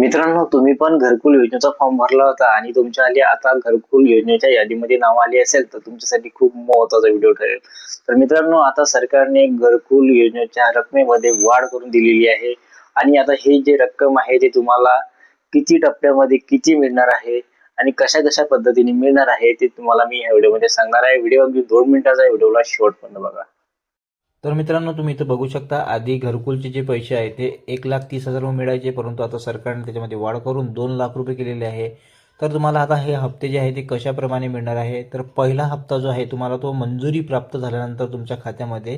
मित्रांनो तुम्ही पण घरकुल योजनेचा फॉर्म भरला होता आणि तुमच्या आली आता घरकुल योजनेच्या यादीमध्ये नाव आली असेल तर तुमच्यासाठी खूप महत्त्वाचा व्हिडिओ ठरेल. तर मित्रांनो आता सरकारने घरकुल योजनेच्या रकमेमध्ये वाढ करून दिलेली आहे. आणि आता हे जे रक्कम आहे ते तुम्हाला किती टप्प्यामध्ये किती मिळणार आहे आणि कशा कशा पद्धतीने मिळणार आहे ते तुम्हाला मी या व्हिडिओमध्ये सांगणार आहे. व्हिडिओ अगदी दोन मिनिटाचा आहे, व्हिडिओला शेवटपर्यंत बघा. तर मित्रांनो तुम्ही इथं बघू शकता आधी घरकुलचे जे पैसे आहेत ते एक लाख तीस हजार रुपये मिळायचे परंतु आता सरकारने त्याच्यामध्ये वाढ करून दोन लाख रुपये केलेले आहे. तर तुम्हाला आता हे हप्ते जे आहे ते कशाप्रमाणे मिळणार आहे? तर पहिला हप्ता जो आहे तुम्हाला तो मंजुरी प्राप्त झाल्यानंतर तुमच्या खात्यामध्ये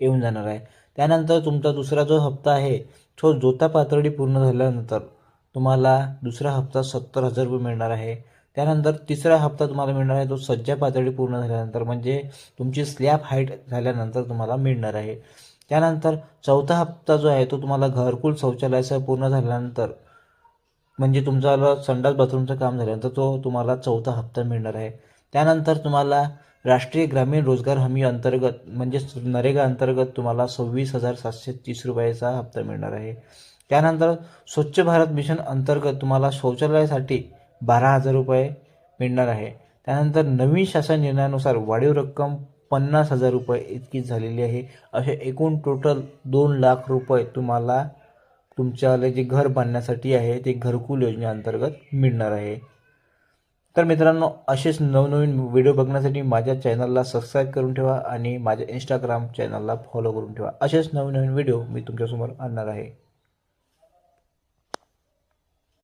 येऊन जाणार आहे. त्यानंतर तुमचा दुसरा जो हप्ता आहे तो जोता पातळी पूर्ण झाल्यानंतर तुम्हाला दुसरा हप्ता सत्तर हजार रुपये मिळणार आहे. त्यानंतर तिसरा हप्ता तुम्हाला मिळणार आहे तो सज्जा पातळी पूर्ण झाल्यानंतर म्हणजे तुमची स्लॅब हाईट झाल्यानंतर तुम्हाला मिळणार आहे. त्यानंतर चौथा हप्ता जो आहे तो तुम्हाला घरकुल शौचालयासह पूर्ण झाल्यानंतर म्हणजे तुमचा संडास बाथरूमचं काम झाल्यानंतर तो तुम्हाला चौथा हप्ता मिळणार आहे. त्यानंतर तुम्हाला राष्ट्रीय ग्रामीण रोजगार हमी अंतर्गत म्हणजे नरेगा अंतर्गत तुम्हाला सव्वीस हजार सातशे तीस रुपयाचा हप्ता मिळणार आहे. त्यानंतर स्वच्छ भारत मिशन अंतर्गत तुम्हाला शौचालयासाठी बारा हजार रुपये मिळणार आहे. त्यानंतर नवीन शासन निर्णयानुसार वाढीव रक्कम पन्नास हजार रुपये इतकी झालेली आहे. असे एकूण टोटल दोन लाख रुपये तुम्हाला तुमच्याला जे घर बांधण्यासाठी आहे ते घरकुल योजनेअंतर्गत मिळणार आहे. तर मित्रांनो असेच नवनवीन व्हिडिओ बघण्यासाठी माझ्या चॅनलला सबस्क्राईब करून ठेवा आणि माझ्या इंस्टाग्राम चॅनलला फॉलो करून ठेवा. असेच नवनवीन व्हिडिओ मी तुमच्यासमोर आणणार आहे.